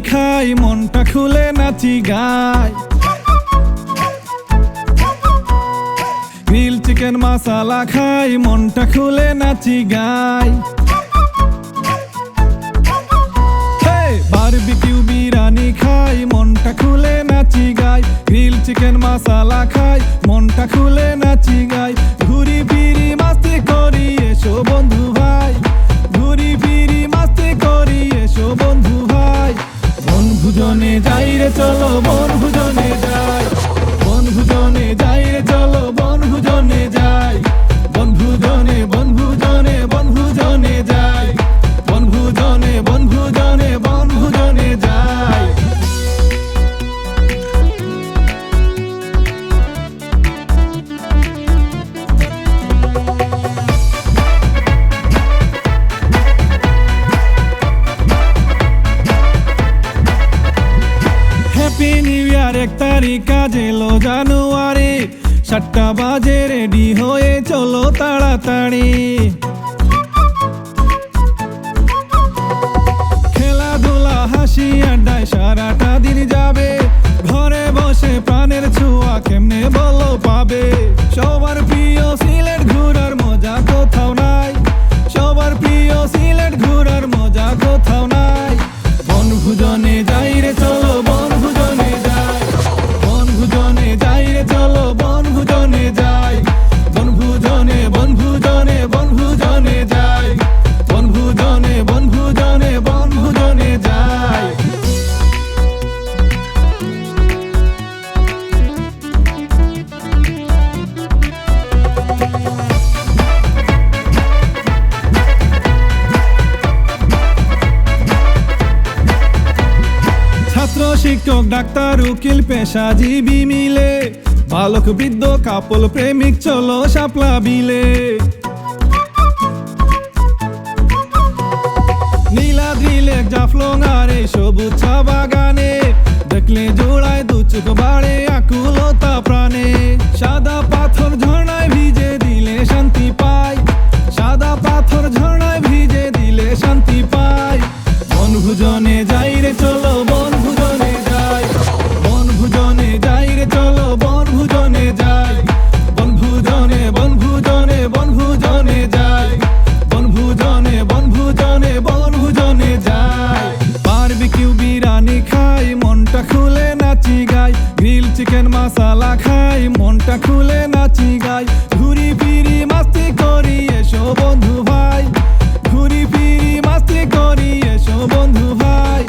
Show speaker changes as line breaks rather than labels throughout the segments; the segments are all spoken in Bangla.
খাই, মনটা খুলে নাচি, গাই। গ্রিল চিকেন মশালা খাই, মনটা খুলে নাচি, গাই। বারবিকিউ বিরানি খাই, মনটা খুলে নাচি, গাই। গ্রিল চিকেন মশালা খাই বনভুজনে যাই রে চলো বনভুজনে যাই। এক তারিখ এলো জানুয়ারি, সাতটা বাজে রেডি হয়ে চলো তাড়াতাড়ি। খেলাধুলা, হাসি, আড্ডায় সারাটা দিন যাবে। ঘরে বসে প্রাণের ছোঁয়া কেমনে বলো পাবে? সবার প্রিয় সিলেট ঘুরার মজা কোথাও নাই। সবার প্রিয় সিলেট ঘুরার মজা কোথাও শিক্ষক ডাক্তার, উকিল, পেশাজীবী মিলে। বালক, বৃদ্ধ, কাপল, প্রেমিক, চলো, শাপলা বিলে। সবুজ চা বাগানে। দেখলে জোড়ায় দু চোখ বাড়ে আকুলতা প্রাণে। সাদা পাথর ঝর্ণায় ভিজে দিলে শান্তি পাই। সাদা পাথর ঝর্ণায় ভিজে দিলে শান্তি পাই। বনভুজনে চিকেন মশালা খাই, মনটা খুলে নাচি গাই। ঘুরি ফিরি মাস্তি করি, এসো বন্ধু ভাই। ঘুরি ফিরি মাস্তি করি, এসো বন্ধু ভাই।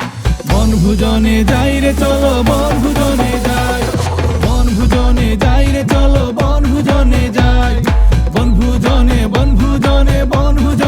বনভোজনে যাই রে চলো, বনভোজনে যাই। বনভোজনে যাই রে চলো, বনভোজনে যাই। বনভোজনে বনভোজনে, বনভোজন